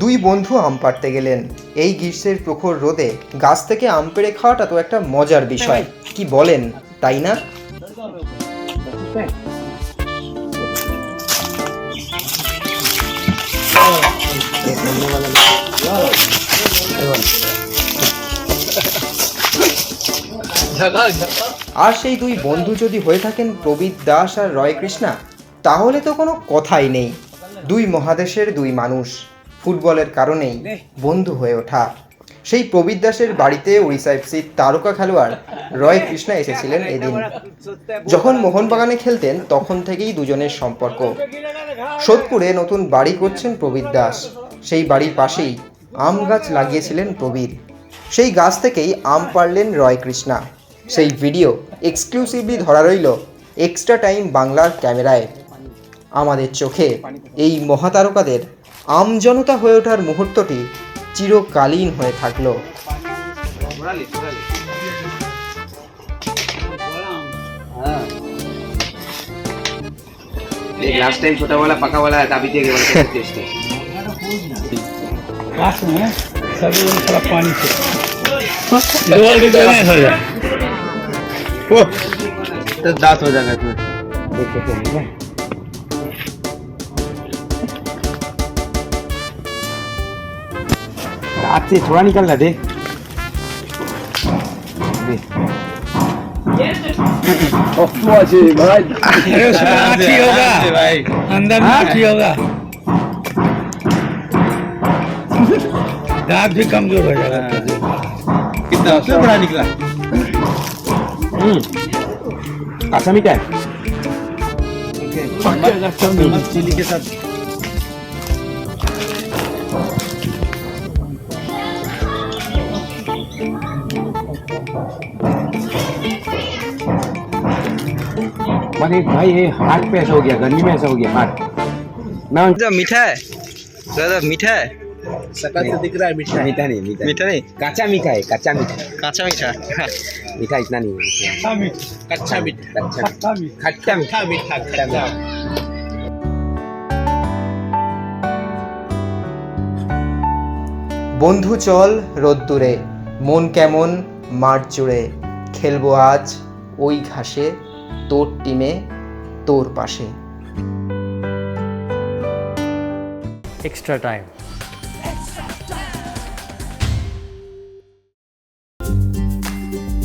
দুই বন্ধু আম পাড়তে গেলেন। এই গ্রীষ্মের প্রখর রোদে গাছ থেকে আম পেড়ে খাওয়াটা তো একটা মজার বিষয়। কি বলেন, তাই না? আর সেই দুই বন্ধু যদি হয়ে থাকেন প্রবীর দাস আর রয় কৃষ্ণা তাহলে তো কোনো কথাই নেই। দুই মহাদেশের দুই মানুষ, ফুটবলের কারণেই বন্ধু হয়ে ওঠা। সেই প্রবীর দাসের বাড়িতে উড়িষ্যা এফসির তারকা খেলোয়াড় রয় কৃষ্ণা এসেছিলেন এদিন। যখন মোহনবাগানে খেলতেন, তখন থেকেই দুজনের সম্পর্ক। সোদপুরে নতুন বাড়ি করছেন প্রবীর দাস। সেই বাড়ির পাশেই আম গাছ লাগিয়েছিলেন প্রবীর। সেই গাছ থেকেই আম পারলেন রয় কৃষ্ণা সেই ভিডিও এক্সক্লুসিভলি ধরা রইল এক্সট্রা টাইম বাংলার ক্যামেরায় আমাদের চোখে এই মহাতারকাদের আমজনতা হয়ে ওঠার মুহূর্তটি চিরকালীন হয়ে থাকলো देख लास्ट टाइम छोटा वाला पका वाला दाबी दिया गया टेस्ट है लास्ट में सभी लोग थोड़ा पानी से तो दस हो जाएगा इसमें। देखो। क्या होगा। से थोड़ा निकलना दे अंदर होगा। दांत भी कमज़ोर हो जाएगा। कितना बड़ा निकला। अच्छा मीठा है? चिली के साथ। मैंने भाई ये हार्ट पे ऐसा हो गया गर्मी में ऐसा हो गया हार्ट मैं मीठा है। दादा मीठा है। शकल से दिख रहा है मीठा मीठा नहीं मीठा मीठा नहीं कच्चा मीठा है कच्चा मीठा कांचा मीठा मीठा इतना नहीं है अच्छा मीठा कच्चा मीठा खट्टा मीठा मीठा खट्टा मीठा বন্ধু চল রোদ্দুরে মন কেমন মাঠ জুড়ে খেলবো আজ ওই ঘাসে তোর টিমে তোর পাশে extra time.